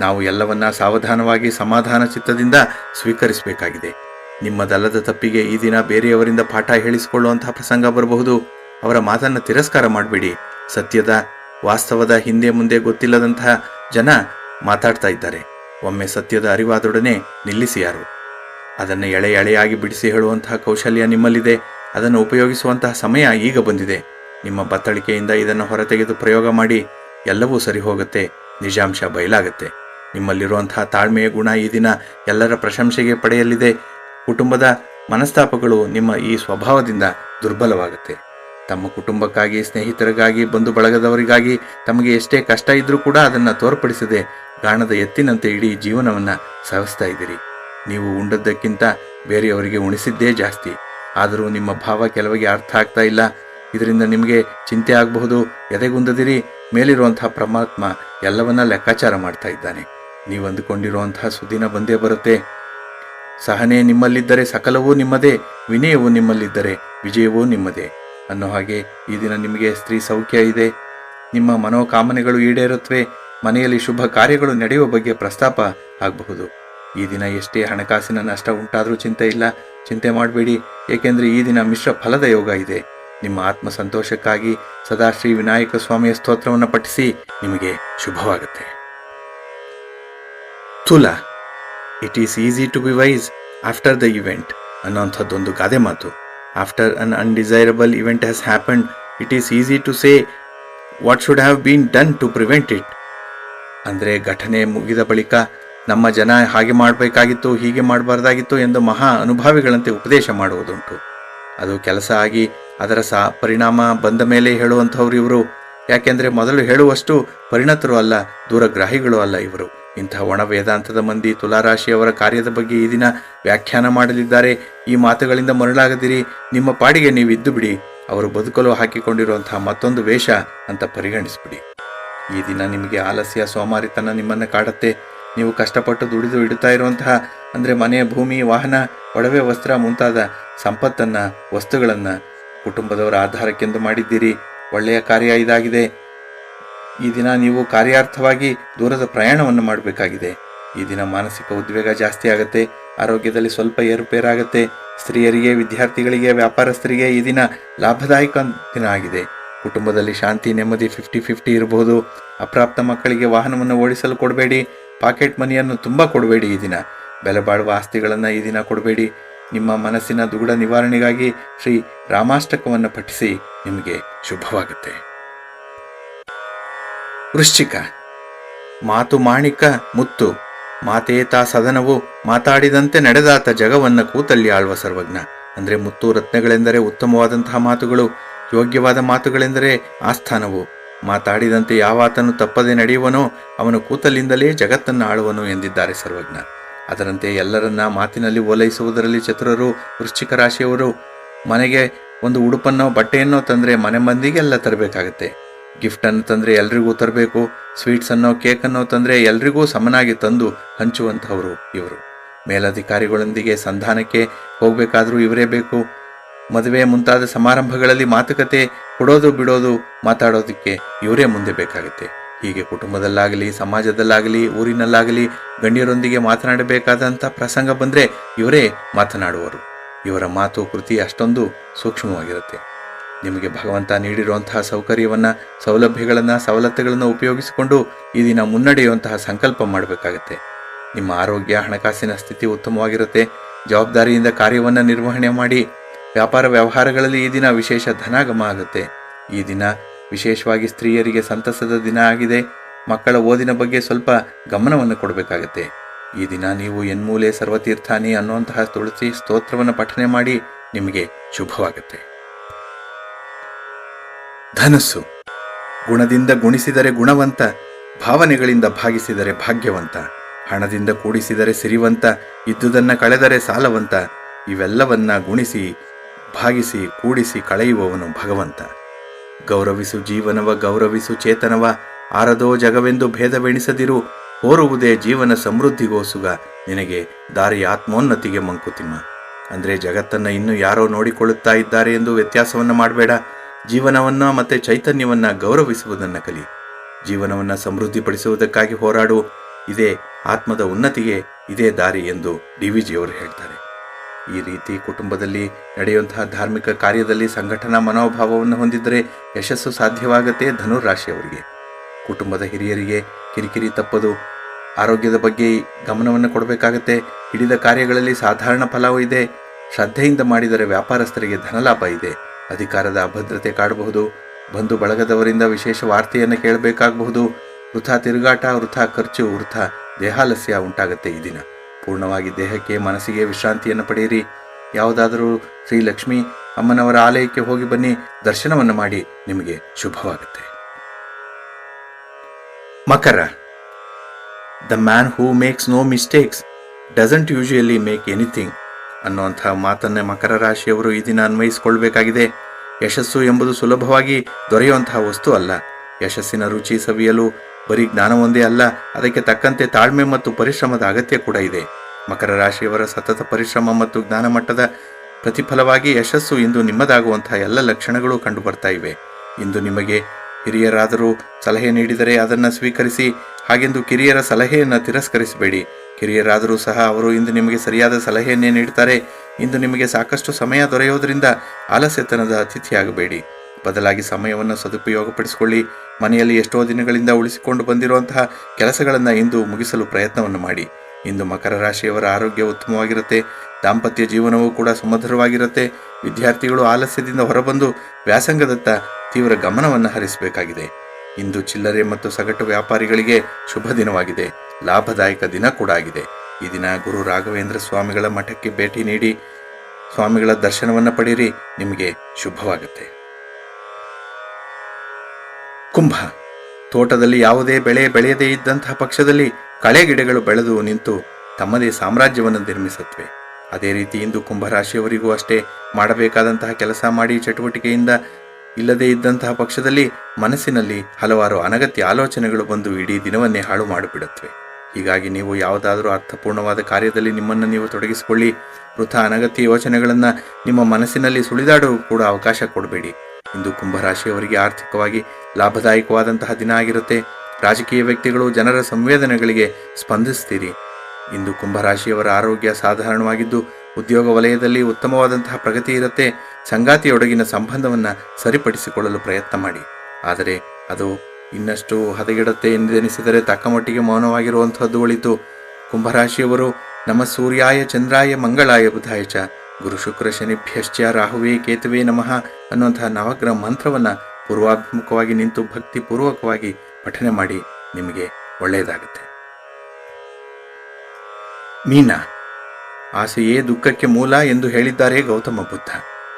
ನಾವು ಎಲ್ಲವನ್ನ ಸಾವಧಾನವಾಗಿ ಸಮಾಧಾನ ಚಿತ್ತದಿಂದ ಸ್ವೀಕರಿಸಬೇಕಾಗಿದೆ. ನಿಮ್ಮದಲ್ಲದ ತಪ್ಪಿಗೆ ಈ ದಿನ ಬೇರೆಯವರಿಂದ ಪಾಠ ಹೇಳಿಸಿಕೊಳ್ಳುವಂತಹ ಪ್ರಸಂಗ ಬರಬಹುದು. ಅವರ ಮಾತನ್ನು ತಿರಸ್ಕಾರ ಮಾಡಬೇಡಿ. ಸತ್ಯದ ವಾಸ್ತವದ ಹಿಂದೆ ಮುಂದೆ ಗೊತ್ತಿಲ್ಲದಂತಹ ಜನ ಮಾತಾಡ್ತಾ ಇದ್ದಾರೆ. ಒಮ್ಮೆ ಸತ್ಯದ ಅರಿವಾದೊಡನೆ ನಿಲ್ಲಿಸಿ ಯಾರು? ಅದನ್ನು ಎಳೆ ಎಳೆಯಾಗಿ ಬಿಡಿಸಿ ಹೇಳುವಂತಹ ಕೌಶಲ್ಯ ನಿಮ್ಮಲ್ಲಿದೆ. ಅದನ್ನು ಉಪಯೋಗಿಸುವಂತಹ ಸಮಯ ಈಗ ಬಂದಿದೆ. ನಿಮ್ಮ ಬತ್ತಳಿಕೆಯಿಂದ ಇದನ್ನು ಹೊರತೆಗೆದು ಪ್ರಯೋಗ ಮಾಡಿ, ಎಲ್ಲವೂ ಸರಿ ಹೋಗುತ್ತೆ, ನಿಜಾಂಶ ಬಯಲಾಗುತ್ತೆ. ನಿಮ್ಮಲ್ಲಿರುವಂತಹ ತಾಳ್ಮೆಯ ಗುಣ ಈ ದಿನ ಎಲ್ಲರ ಪ್ರಶಂಸೆಗೆ ಪಡೆಯಲಿದೆ. ಕುಟುಂಬದ ಮನಸ್ತಾಪಗಳು ನಿಮ್ಮ ಈ ಸ್ವಭಾವದಿಂದ ದುರ್ಬಲವಾಗುತ್ತೆ. ತಮ್ಮ ಕುಟುಂಬಕ್ಕಾಗಿ, ಸ್ನೇಹಿತರಿಗಾಗಿ, ಬಂಧು ಬಳಗದವರಿಗಾಗಿ ತಮಗೆ ಎಷ್ಟೇ ಕಷ್ಟ ಇದ್ದರೂ ಕೂಡ ಅದನ್ನು ತೋರ್ಪಡಿಸದೆ ಗಾಣದ ಎತ್ತಿನಂತೆ ಇಡೀ ಜೀವನವನ್ನು ಸವಿಸ್ತಾ ಇದ್ದೀರಿ. ನೀವು ಉಂಡದ್ದಕ್ಕಿಂತ ಬೇರೆಯವರಿಗೆ ಉಣಿಸಿದ್ದೇ ಜಾಸ್ತಿ. ಆದರೂ ನಿಮ್ಮ ಭಾವ ಕೆಲವಿಗೆ ಅರ್ಥ ಆಗ್ತಾ ಇಲ್ಲ. ಇದರಿಂದ ನಿಮಗೆ ಚಿಂತೆ ಆಗಬಹುದು. ಎದೆಗುಂದದಿರಿ. ಮೇಲಿರುವಂತಹ ಪರಮಾತ್ಮ ಎಲ್ಲವನ್ನ ಲೆಕ್ಕಾಚಾರ ಮಾಡ್ತಾ ಇದ್ದಾನೆ. ನೀವು ಅಂದುಕೊಂಡಿರುವಂತಹ ಸುದಿನ ಬಂದೇ ಬರುತ್ತೆ. ಸಹನೆ ನಿಮ್ಮಲ್ಲಿದ್ದರೆ ಸಕಲವೂ ನಿಮ್ಮದೇ, ವಿನಯವೂ ನಿಮ್ಮಲ್ಲಿದ್ದರೆ ವಿಜಯವೂ ನಿಮ್ಮದೇ. ಅನ್ನೋ ಹಾಗೆ ಈ ದಿನ ನಿಮಗೆ ಸ್ತ್ರೀ ಸೌಖ್ಯ ಇದೆ. ನಿಮ್ಮ ಮನೋಕಾಮನೆಗಳು ಈಡೇರುತ್ತವೆ. ಮನೆಯಲ್ಲಿ ಶುಭ ಕಾರ್ಯಗಳು ನಡೆಯುವ ಬಗ್ಗೆ ಪ್ರಸ್ತಾಪ ಆಗಬಹುದು. ಈ ದಿನ ಎಷ್ಟೇ ಹಣಕಾಸಿನ ನಷ್ಟ ಉಂಟಾದರೂ ಚಿಂತೆ ಇಲ್ಲ. ಚಿಂತೆ ಮಾಡಬೇಡಿ. ಏಕೆಂದರೆ ಈ ದಿನ ಮಿಶ್ರ ಫಲದ ಯೋಗ ಇದೆ. ನಿಮ್ಮ ಆತ್ಮ ಸಂತೋಷಕ್ಕಾಗಿ ಸದಾ ಶ್ರೀ ವಿನಾಯಕ ಸ್ವಾಮಿಯ ಸ್ತೋತ್ರವನ್ನು ಪಠಿಸಿ ನಿಮಗೆ ಶುಭವಾಗುತ್ತೆ. Tula it is easy to be wise after the event ಅನ್ನೋಂಥದ್ದೊಂದು ಗಾದೆ ಮಾತು. After an undesirable event has happened it is easy to say what should have been done to prevent it ಅಂದರೆ ಘಟನೆ ಮುಗಿದ ಬಳಿಕ ನಮ್ಮ ಜನ ಹಾಗೆ ಮಾಡಬೇಕಾಗಿತ್ತು, ಹೀಗೆ ಮಾಡಬಾರ್ದಾಗಿತ್ತು ಎಂದು ಮಹಾ ಅನುಭಾವಿಗಳಂತೆ ಉಪದೇಶ ಮಾಡುವುದುಂಟು. ಅದು ಕೆಲಸ ಆಗಿ ಅದರ ಸಹ ಪರಿಣಾಮ ಬಂದ ಮೇಲೆ ಹೇಳುವಂಥವ್ರು ಇವರು. ಯಾಕೆಂದರೆ ಮೊದಲು ಹೇಳುವಷ್ಟು ಪರಿಣತರು ಅಲ್ಲ, ದೂರಗ್ರಾಹಿಗಳು ಅಲ್ಲ ಇವರು. ಇಂತಹ ಒಣ ವೇದಾಂತದ ಮಂದಿ ತುಲಾರಾಶಿಯವರ ಕಾರ್ಯದ ಬಗ್ಗೆ ಈ ದಿನ ವ್ಯಾಖ್ಯಾನ ಮಾಡಲಿದ್ದಾರೆ. ಈ ಮಾತುಗಳಿಂದ ಮರಳಾಗದಿರಿ. ನಿಮ್ಮ ಪಾಡಿಗೆ ನೀವು ಇದ್ದು ಬಿಡಿ. ಅವರು ಬದುಕಲು ಹಾಕಿಕೊಂಡಿರುವಂತಹ ಮತ್ತೊಂದು ವೇಷ ಅಂತ ಪರಿಗಣಿಸಿಬಿಡಿ. ಈ ದಿನ ನಿಮಗೆ ಆಲಸ್ಯ ಸೋಮಾರಿತನ ನಿಮ್ಮನ್ನು ಕಾಡುತ್ತೆ. ನೀವು ಕಷ್ಟಪಟ್ಟು ದುಡಿದು ಇಡುತ್ತಾ ಇರುವಂತಹ ಅಂದರೆ ಮನೆ, ಭೂಮಿ, ವಾಹನ, ಒಡವೆ, ವಸ್ತ್ರ ಮುಂತಾದ ಸಂಪತ್ತನ್ನು, ವಸ್ತುಗಳನ್ನು ಕುಟುಂಬದವರ ಆಧಾರಕ್ಕೆಂದು ಮಾಡಿದ್ದೀರಿ. ಒಳ್ಳೆಯ ಕಾರ್ಯ ಇದಾಗಿದೆ. ಈ ದಿನ ನೀವು ಕಾರ್ಯಾರ್ಥವಾಗಿ ದೂರದ ಪ್ರಯಾಣವನ್ನು ಮಾಡಬೇಕಾಗಿದೆ. ಈ ದಿನ ಮಾನಸಿಕ ಉದ್ವೇಗ ಜಾಸ್ತಿ ಆಗುತ್ತೆ, ಆರೋಗ್ಯದಲ್ಲಿ ಸ್ವಲ್ಪ ಏರುಪೇರಾಗುತ್ತೆ, ಸ್ತ್ರೀಯರಿಗೆ, ವಿದ್ಯಾರ್ಥಿಗಳಿಗೆ, ವ್ಯಾಪಾರಸ್ಥರಿಗೆ ಈ ದಿನ ಲಾಭದಾಯಕ ದಿನ ಆಗಿದೆ. ಕುಟುಂಬದಲ್ಲಿ ಶಾಂತಿ, ನೆಮ್ಮದಿ ಫಿಫ್ಟಿ ಫಿಫ್ಟಿ ಇರಬಹುದು. ಅಪ್ರಾಪ್ತ ಮಕ್ಕಳಿಗೆ ವಾಹನವನ್ನು ಓಡಿಸಲು ಕೊಡಬೇಡಿ, ಪಾಕೆಟ್ ಮನಿಯನ್ನು ತುಂಬ ಕೊಡಬೇಡಿ ಈ ದಿನ. ಬೆಲೆ ಬಾಳುವ ಆಸ್ತಿಗಳನ್ನು ಈ ದಿನ ಕೊಡಬೇಡಿ. ನಿಮ್ಮ ಮನಸ್ಸಿನ ದುಗುಡ ನಿವಾರಣೆಗಾಗಿ ಶ್ರೀ ರಾಮಾಷ್ಟಕವನ್ನು ಪಠಿಸಿ, ನಿಮಗೆ ಶುಭವಾಗುತ್ತೆ. ವೃಶ್ಚಿಕ. ಮಾತು ಮಾಣಿಕ ಮುತ್ತು. ಮಾತೇತಾ ಸದನವು ಮಾತಾಡಿದಂತೆ ನಡೆದಾತ ಜಗವನ್ನ ಕೂತಲ್ಲಿ ಆಳುವ ಸರ್ವಜ್ಞ. ಅಂದರೆ ಮುತ್ತು ರತ್ನಗಳೆಂದರೆ ಉತ್ತಮವಾದಂತಹ ಮಾತುಗಳು, ಯೋಗ್ಯವಾದ ಮಾತುಗಳೆಂದರೆ ಆಸ್ಥಾನವು. ಮಾತಾಡಿದಂತೆ ಯಾವಾತನು ತಪ್ಪದೆ ನಡೆಯುವನೋ, ಅವನು ಕೂತಲ್ಲಿಂದಲೇ ಜಗತ್ತನ್ನು ಆಳುವನು ಎಂದಿದ್ದಾರೆ ಸರ್ವಜ್ಞ. ಅದರಂತೆ ಎಲ್ಲರನ್ನ ಮಾತಿನಲ್ಲಿ ಓಲೈಸುವುದರಲ್ಲಿ ಚತುರರು, ವೃಶ್ಚಿಕ ರಾಶಿಯವರು, ಮನೆಗೆ ಒಂದು ಉಡುಪನ್ನೋ, ಬಟ್ಟೆಯನ್ನೋ ತಂದರೆ ಮನೆ ಮಂದಿಗೆಲ್ಲ ತರಬೇಕಾಗತ್ತೆ. ಗಿಫ್ಟನ್ನು ತಂದರೆ ಎಲ್ರಿಗೂ ತರಬೇಕು ಸ್ವೀಟ್ಸನ್ನೋ ಅನ್ನೋ ತಂದರೆ ಎಲ್ರಿಗೂ ಸಮನಾಗಿ ತಂದು ಹಂಚುವಂಥವರು ಇವರು. ಮೇಲಧಿಕಾರಿಗಳೊಂದಿಗೆ ಸಂಧಾನಕ್ಕೆ ಹೋಗಬೇಕಾದ್ರೂ ಇವರೇ ಬೇಕು. ಮದುವೆ ಮುಂತಾದ ಸಮಾರಂಭಗಳಲ್ಲಿ ಮಾತುಕತೆ, ಕೊಡೋದು ಬಿಡೋದು, ಮಾತಾಡೋದಕ್ಕೆ ಇವರೇ ಮುಂದೆ ಬೇಕಾಗುತ್ತೆ. ಹೀಗೆ ಕುಟುಂಬದಲ್ಲಾಗಲಿ, ಸಮಾಜದಲ್ಲಾಗಲಿ, ಊರಿನಲ್ಲಾಗಲಿ ಗಣ್ಯರೊಂದಿಗೆ ಮಾತನಾಡಬೇಕಾದಂಥ ಪ್ರಸಂಗ ಬಂದರೆ ಇವರೇ ಮಾತನಾಡುವರು. ಇವರ ಮಾತು ಕೃತಿ ಅಷ್ಟೊಂದು ಸೂಕ್ಷ್ಮವಾಗಿರುತ್ತೆ. ನಿಮಗೆ ಭಗವಂತ ನೀಡಿರುವಂತಹ ಸೌಕರ್ಯವನ್ನು, ಸೌಲಭ್ಯಗಳನ್ನು, ಸವಲತ್ತುಗಳನ್ನು ಉಪಯೋಗಿಸಿಕೊಂಡು ಈ ದಿನ ಮುನ್ನಡೆಯುವಂತಹ ಸಂಕಲ್ಪ ಮಾಡಬೇಕಾಗತ್ತೆ. ನಿಮ್ಮ ಆರೋಗ್ಯ, ಹಣಕಾಸಿನ ಸ್ಥಿತಿ ಉತ್ತಮವಾಗಿರುತ್ತೆ. ಜವಾಬ್ದಾರಿಯಿಂದ ಕಾರ್ಯವನ್ನು ನಿರ್ವಹಣೆ ಮಾಡಿ ವ್ಯಾಪಾರ ವ್ಯವಹಾರಗಳಲ್ಲಿ ಈ ದಿನ ವಿಶೇಷ ಧನಾಗಮ ಆಗುತ್ತೆ. ಈ ದಿನ ವಿಶೇಷವಾಗಿ ಸ್ತ್ರೀಯರಿಗೆ ಸಂತಸದ ದಿನ ಆಗಿದೆ. ಮಕ್ಕಳ ಓದಿನ ಬಗ್ಗೆ ಸ್ವಲ್ಪ ಗಮನವನ್ನು ಕೊಡಬೇಕಾಗತ್ತೆ. ಈ ದಿನ ನೀವು ಎನ್ಮೂಲೆ ಸರ್ವತೀರ್ಥಾನಿ ಅನ್ನುವಂತಹ ತುಳಸಿ ಸ್ತೋತ್ರವನ್ನು ಪಠನೆ ಮಾಡಿ ನಿಮಗೆ ಶುಭವಾಗುತ್ತೆ. ಧನಸ್ಸು. ಗುಣದಿಂದ ಗುಣಿಸಿದರೆ ಗುಣವಂತ, ಭಾವನೆಗಳಿಂದ ಭಾಗಿಸಿದರೆ ಭಾಗ್ಯವಂತ, ಹಣದಿಂದ ಕೂಡಿಸಿದರೆ ಸಿರಿವಂತ, ಇದ್ದುದನ್ನು ಕಳೆದರೆ ಸಾಲವಂತ, ಇವೆಲ್ಲವನ್ನ ಗುಣಿಸಿ, ಭಾಗಿಸಿ, ಕೂಡಿಸಿ ಕಳೆಯುವವನು ಭಗವಂತ. ಗೌರವಿಸು ಜೀವನವ, ಗೌರವಿಸು ಚೇತನವ, ಆರದೋ ಜಗವೆಂದು ಭೇದವೆಣಿಸದಿರು, ಹೋರುವುದೇ ಜೀವನ ಸಮೃದ್ಧಿಗೋಸುಗ, ನಿನಗೆ ದಾರಿ ಆತ್ಮೋನ್ನತಿಗೆ ಮಂಕುತಿಮ್ಮ. ಅಂದರೆ ಜಗತ್ತನ್ನು ಇನ್ನೂ ಯಾರೋ ನೋಡಿಕೊಳ್ಳುತ್ತಾ ಇದ್ದಾರೆ ಎಂದು ವ್ಯತ್ಯಾಸವನ್ನು ಮಾಡಬೇಡ. ಜೀವನವನ್ನು ಮತ್ತು ಚೈತನ್ಯವನ್ನು ಗೌರವಿಸುವುದನ್ನು ಕಲಿ. ಜೀವನವನ್ನು ಸಮೃದ್ಧಿಪಡಿಸುವುದಕ್ಕಾಗಿ ಹೋರಾಡು, ಇದೇ ಆತ್ಮದ ಉನ್ನತಿಗೆ ಇದೇ ದಾರಿ ಎಂದು ಡಿ ವಿ ಜಿಯವರು ಹೇಳ್ತಾರೆ. ಈ ರೀತಿ ಕುಟುಂಬದಲ್ಲಿ ನಡೆಯುವಂತಹ ಧಾರ್ಮಿಕ ಕಾರ್ಯದಲ್ಲಿ ಸಂಘಟನಾ ಮನೋಭಾವವನ್ನು ಹೊಂದಿದ್ದರೆ ಯಶಸ್ಸು ಸಾಧ್ಯವಾಗತ್ತೆ ಧನುರಾಶಿಯವರಿಗೆ ಕುಟುಂಬದ ಹಿರಿಯರಿಗೆ ಕಿರಿಕಿರಿ ತಪ್ಪದು, ಆರೋಗ್ಯದ ಬಗ್ಗೆ ಗಮನವನ್ನು ಕೊಡಬೇಕಾಗತ್ತೆ. ಹಿಡಿದ ಕಾರ್ಯಗಳಲ್ಲಿ ಸಾಧಾರಣ ಫಲವೂ ಇದೆ. ಶ್ರದ್ಧೆಯಿಂದ ಮಾಡಿದರೆ ವ್ಯಾಪಾರಸ್ಥರಿಗೆ ಧನಲಾಭ ಇದೆ. ಅಧಿಕಾರದ ಅಭದ್ರತೆ ಕಾಡಬಹುದು. ಬಂಧು ಬಳಗದವರಿಂದ ವಿಶೇಷ ವಾರ್ತೆಯನ್ನು ಕೇಳಬೇಕಾಗಬಹುದು. ವೃಥ ತಿರುಗಾಟ, ವೃಥಾ ಖರ್ಚು, ವೃಥಾ ದೇಹಾಲಸ್ಯ ಉಂಟಾಗತ್ತೆ ಈ ದಿನ. ಪೂರ್ಣವಾಗಿ ದೇಹಕ್ಕೆ, ಮನಸ್ಸಿಗೆ ವಿಶ್ರಾಂತಿಯನ್ನು ಪಡೆಯಿರಿ. ಯಾವುದಾದರೂ ಶ್ರೀ ಲಕ್ಷ್ಮಿ ಅಮ್ಮನವರ ಆಲಯಕ್ಕೆ ಹೋಗಿ ಬನ್ನಿ. ದರ್ಶನವನ್ನು ಮಾಡಿ ನಿಮಗೆ ಶುಭವಾಗುತ್ತೆ. Makara. The man who makes no mistakes doesn't usually make anything ಅನ್ನುವಂತಹ ಮಾತನ್ನೇ ಮಕರ ರಾಶಿಯವರು ಈ ದಿನ ಅನ್ವಯಿಸಿಕೊಳ್ಬೇಕಾಗಿದೆ. ಯಶಸ್ಸು ಎಂಬುದು ಸುಲಭವಾಗಿ ದೊರೆಯುವಂತಹ ವಸ್ತು ಅಲ್ಲ. ಯಶಸ್ಸಿನ ರುಚಿ ಸವಿಯಲು ಬರೀ ಜ್ಞಾನವೊಂದೇ ಅಲ್ಲ, ಅದಕ್ಕೆ ತಕ್ಕಂತೆ ತಾಳ್ಮೆ ಮತ್ತು ಪರಿಶ್ರಮದ ಅಗತ್ಯ ಕೂಡ ಇದೆ. ಮಕರ ರಾಶಿಯವರ ಸತತ ಪರಿಶ್ರಮ ಮತ್ತು ಜ್ಞಾನ ಮಟ್ಟದ ಪ್ರತಿಫಲವಾಗಿ ಯಶಸ್ಸು ಇಂದು ನಿಮ್ಮದಾಗುವಂತಹ ಎಲ್ಲ ಲಕ್ಷಣಗಳು ಕಂಡುಬರ್ತಾ ಇವೆ. ಇಂದು ನಿಮಗೆ ಹಿರಿಯರಾದರೂ ಸಲಹೆ ನೀಡಿದರೆ ಅದನ್ನು ಸ್ವೀಕರಿಸಿ, ಹಾಗೆಂದು ಕಿರಿಯರ ಸಲಹೆಯನ್ನು ತಿರಸ್ಕರಿಸಬೇಡಿ. ಕಿರಿಯರಾದರೂ ಸಹ ಅವರು ಇಂದು ನಿಮಗೆ ಸರಿಯಾದ ಸಲಹೆಯನ್ನೇ ನೀಡುತ್ತಾರೆ. ಇಂದು ನಿಮಗೆ ಸಾಕಷ್ಟು ಸಮಯ ದೊರೆಯುವುದರಿಂದ ಆಲಸ್ಯತನದ ಅತಿಥಿಯಾಗಬೇಡಿ. ಬದಲಾಗಿ ಸಮಯವನ್ನು ಸದುಪಯೋಗಪಡಿಸಿಕೊಳ್ಳಿ. ಮನೆಯಲ್ಲಿ ಎಷ್ಟೋ ದಿನಗಳಿಂದ ಉಳಿಸಿಕೊಂಡು ಬಂದಿರುವಂತಹ ಕೆಲಸಗಳನ್ನು ಇಂದು ಮುಗಿಸಲು ಪ್ರಯತ್ನವನ್ನು ಮಾಡಿ. ಇಂದು ಮಕರ ರಾಶಿಯವರ ಆರೋಗ್ಯ ಉತ್ತಮವಾಗಿರುತ್ತೆ. ದಾಂಪತ್ಯ ಜೀವನವೂ ಕೂಡ ಸುಮಧುರವಾಗಿರುತ್ತೆ. ವಿದ್ಯಾರ್ಥಿಗಳು ಆಲಸ್ಯದಿಂದ ಹೊರಬಂದು ವ್ಯಾಸಂಗದತ್ತ ತೀವ್ರ ಗಮನವನ್ನು ಹರಿಸಬೇಕಾಗಿದೆ. ಇಂದು ಚಿಲ್ಲರೆ ಮತ್ತು ಸಗಟು ವ್ಯಾಪಾರಿಗಳಿಗೆ ಶುಭ ದಿನವಾಗಿದೆ. ಲಾಭದಾಯಕ ದಿನ ಕೂಡ ಆಗಿದೆ ಈ ದಿನ ಗುರು ರಾಘವೇಂದ್ರ ಸ್ವಾಮಿಗಳ ಮಠಕ್ಕೆ ಭೇಟಿ ನೀಡಿ ಸ್ವಾಮಿಗಳ ದರ್ಶನವನ್ನು ಪಡೆಯಿರಿ. ನಿಮಗೆ ಶುಭವಾಗುತ್ತೆ. ಕುಂಭ. ತೋಟದಲ್ಲಿ ಯಾವುದೇ ಬೆಳೆ ಬೆಳೆಯದೇ ಇದ್ದಂತಹ ಪಕ್ಷದಲ್ಲಿ ಕಳೆ ಗಿಡಗಳು ಬೆಳೆದು ನಿಂತು ತಮ್ಮದೇ ಸಾಮ್ರಾಜ್ಯವನ್ನು ನಿರ್ಮಿಸುತ್ತವೆ ಅದೇ ರೀತಿ ಇಂದು ಕುಂಭರಾಶಿಯವರಿಗೂ ಅಷ್ಟೇ ಮಾಡಬೇಕಾದಂತಹ ಕೆಲಸ ಮಾಡಿ ಚಟುವಟಿಕೆಯಿಂದ ಇಲ್ಲದೇ ಇದ್ದಂತಹ ಪಕ್ಷದಲ್ಲಿ ಮನಸ್ಸಿನಲ್ಲಿ ಹಲವಾರು ಅನಗತ್ಯ ಆಲೋಚನೆಗಳು ಬಂದು ಇಡೀ ದಿನವನ್ನೇ ಹಾಳು ಮಾಡಿಬಿಡುತ್ತವೆ ಹೀಗಾಗಿ ನೀವು ಯಾವುದಾದರೂ ಅರ್ಥಪೂರ್ಣವಾದ ಕಾರ್ಯದಲ್ಲಿ ನಿಮ್ಮನ್ನು ನೀವು ತೊಡಗಿಸಿಕೊಳ್ಳಿ. ವೃಥ ಅನಗತ್ಯ ಯೋಚನೆಗಳನ್ನು ನಿಮ್ಮ ಮನಸ್ಸಿನಲ್ಲಿ ಸುಳಿದಾಡಲು ಕೂಡ ಅವಕಾಶ ಕೊಡಬೇಡಿ. ಇಂದು ಕುಂಭರಾಶಿಯವರಿಗೆ ಆರ್ಥಿಕವಾಗಿ ಲಾಭದಾಯಕವಾದಂತಹ ದಿನ ಆಗಿರುತ್ತೆ. ರಾಜಕೀಯ ವ್ಯಕ್ತಿಗಳು ಜನರ ಸಂವೇದನೆಗಳಿಗೆ ಸ್ಪಂದಿಸ್ತೀರಿ. ಇಂದು ಕುಂಭರಾಶಿಯವರ ಆರೋಗ್ಯ ಸಾಧಾರಣವಾಗಿದ್ದು, ಉದ್ಯೋಗ ವಲಯದಲ್ಲಿ ಉತ್ತಮವಾದಂತಹ ಪ್ರಗತಿ ಇರುತ್ತೆ. ಸಂಗಾತಿಯೊಡಗಿನ ಸಂಬಂಧವನ್ನು ಸರಿಪಡಿಸಿಕೊಳ್ಳಲು ಪ್ರಯತ್ನ ಮಾಡಿ. ಆದರೆ ಅದು ಇನ್ನಷ್ಟು ಹದಗೆಡುತ್ತೆ ಎಂದೆನಿಸಿದರೆ ತಕ್ಕ ಮಟ್ಟಿಗೆ ಮೌನವಾಗಿರುವಂತಹದ್ದು ಒಳಿತು. ಕುಂಭರಾಶಿಯವರು ನಮ್ಮ ಸೂರ್ಯಾಯ ಚಂದ್ರಾಯ ಮಂಗಳಾಯ ಬುಧಾಯ ಚ, ಗುರು ಶುಕ್ರ ಶನಿಭ್ಯಶ್ಚ, ರಾಹುವೇ ಕೇತುವೆ ನಮಃ ಅನ್ನುವಂತಹ ನವಗ್ರಹ ಮಂತ್ರವನ್ನು ಪೂರ್ವಾಭಿಮುಖವಾಗಿ ನಿಂತು ಭಕ್ತಿ ಪೂರ್ವಕವಾಗಿ ಪಠನೆ ಮಾಡಿ ನಿಮಗೆ ಒಳ್ಳೆಯದಾಗುತ್ತೆ. ಮೀನ, ಆಸೆಯೇ ದುಃಖಕ್ಕೆ ಮೂಲ ಎಂದು ಹೇಳಿದ್ದಾರೆ ಗೌತಮ ಬುದ್ಧ.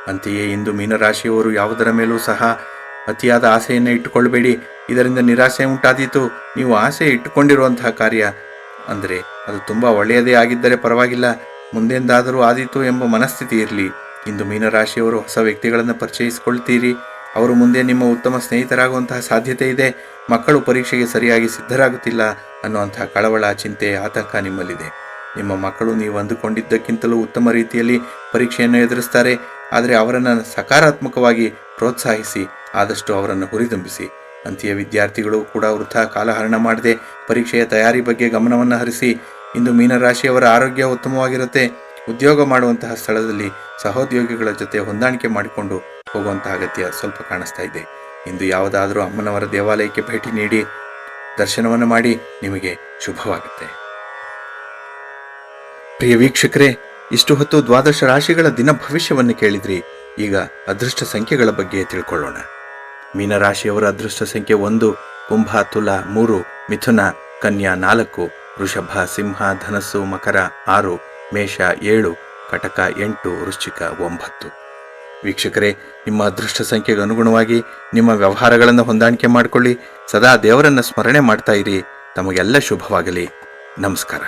ಅಂತೆಯೇ ಇಂದು ಮೀನರಾಶಿಯವರು ಯಾವುದರ ಮೇಲೂ ಸಹ ಅತಿಯಾದ ಆಸೆಯನ್ನು ಇಟ್ಟುಕೊಳ್ಳಬೇಡಿ ಇದರಿಂದ ನಿರಾಸೆ ಉಂಟಾದೀತು. ನೀವು ಆಸೆ ಇಟ್ಟುಕೊಂಡಿರುವಂತಹ ಕಾರ್ಯ. ಅಂದರೆ ಅದು ತುಂಬ ಒಳ್ಳೆಯದೇ ಆಗಿದ್ದರೆ ಪರವಾಗಿಲ್ಲ. ಮುಂದೆಂದಾದರೂ ಆದೀತು ಎಂಬ ಮನಸ್ಥಿತಿ ಇರಲಿ. ಇಂದು ಮೀನರಾಶಿಯವರು ಹೊಸ ವ್ಯಕ್ತಿಗಳನ್ನು ಪರಿಚಯಿಸಿಕೊಳ್ತೀರಿ. ಅವರು ಮುಂದೆ ನಿಮ್ಮ ಉತ್ತಮ ಸ್ನೇಹಿತರಾಗುವಂತಹ ಸಾಧ್ಯತೆ ಇದೆ. ಮಕ್ಕಳು ಪರೀಕ್ಷೆಗೆ ಸರಿಯಾಗಿ ಸಿದ್ಧರಾಗುತ್ತಿಲ್ಲ ಅನ್ನುವಂತಹ ಕಳವಳ, ಚಿಂತೆ, ಆತಂಕ ನಿಮ್ಮಲ್ಲಿದೆ. ನಿಮ್ಮ ಮಕ್ಕಳು ನೀವು ಅಂದುಕೊಂಡಿದ್ದಕ್ಕಿಂತಲೂ ಉತ್ತಮ ರೀತಿಯಲ್ಲಿ ಪರೀಕ್ಷೆಯನ್ನು ಎದುರಿಸ್ತಾರೆ. ಆದರೆ ಅವರನ್ನು ಸಕಾರಾತ್ಮಕವಾಗಿ ಪ್ರೋತ್ಸಾಹಿಸಿ, ಆದಷ್ಟು ಅವರನ್ನು ಹುರಿದುಂಬಿಸಿ. ಅಂತೆಯೇ ವಿದ್ಯಾರ್ಥಿಗಳು ಕೂಡ ವೃಥ ಕಾಲಹರಣ ಮಾಡದೆ ಪರೀಕ್ಷೆಯ ತಯಾರಿ ಬಗ್ಗೆ ಗಮನವನ್ನು ಹರಿಸಿ, ಇಂದು ಮೀನರಾಶಿಯವರ ಆರೋಗ್ಯ ಉತ್ತಮವಾಗಿರುತ್ತೆ. ಉದ್ಯೋಗ ಮಾಡುವಂತಹ ಸ್ಥಳದಲ್ಲಿ ಸಹೋದ್ಯೋಗಿಗಳ ಜೊತೆ ಹೊಂದಾಣಿಕೆ ಮಾಡಿಕೊಂಡು ಹೋಗುವಂತಹ ಅಗತ್ಯ ಸ್ವಲ್ಪ ಕಾಣಿಸ್ತಾ ಇದೆ. ಇಂದು ಯಾವುದಾದರೂ ಅಮ್ಮನವರ ದೇವಾಲಯಕ್ಕೆ ಭೇಟಿ ನೀಡಿ, ದರ್ಶನವನ್ನು ಮಾಡಿ, ನಿಮಗೆ ಶುಭವಾಗುತ್ತೆ. ಪ್ರಿಯ ವೀಕ್ಷಕರೇ, ಇಷ್ಟು ಹೊತ್ತು ದ್ವಾದಶ ರಾಶಿಗಳ ದಿನ ಭವಿಷ್ಯವನ್ನು ಕೇಳಿದ್ರಿ. ಈಗ ಅದೃಷ್ಟ ಸಂಖ್ಯೆಗಳ ಬಗ್ಗೆ ತಿಳ್ಕೊಳ್ಳೋಣ. ಮೀನರಾಶಿಯವರ ಅದೃಷ್ಟ ಸಂಖ್ಯೆ ಒಂದು, ಕುಂಭ, ತುಲ, ಮೂರು, ಮಿಥುನ, ಕನ್ಯಾ, ನಾಲ್ಕು, ವೃಷಭ, ಸಿಂಹ, ಧನಸ್ಸು, ಮಕರ, ಆರು, ಮೇಷ, ಏಳು, ಕಟಕ, ಎಂಟು, ವೃಶ್ಚಿಕ, ಒಂಬತ್ತು. ವೀಕ್ಷಕರೇ, ನಿಮ್ಮ ಅದೃಷ್ಟ ಸಂಖ್ಯೆಗೆ ಅನುಗುಣವಾಗಿ ನಿಮ್ಮ ವ್ಯವಹಾರಗಳನ್ನು ಹೊಂದಾಣಿಕೆ ಮಾಡಿಕೊಳ್ಳಿ. ಸದಾ ದೇವರನ್ನು ಸ್ಮರಣೆ ಮಾಡ್ತಾ ಇರಿ. ತಮಗೆಲ್ಲ ಶುಭವಾಗಲಿ. ನಮಸ್ಕಾರ.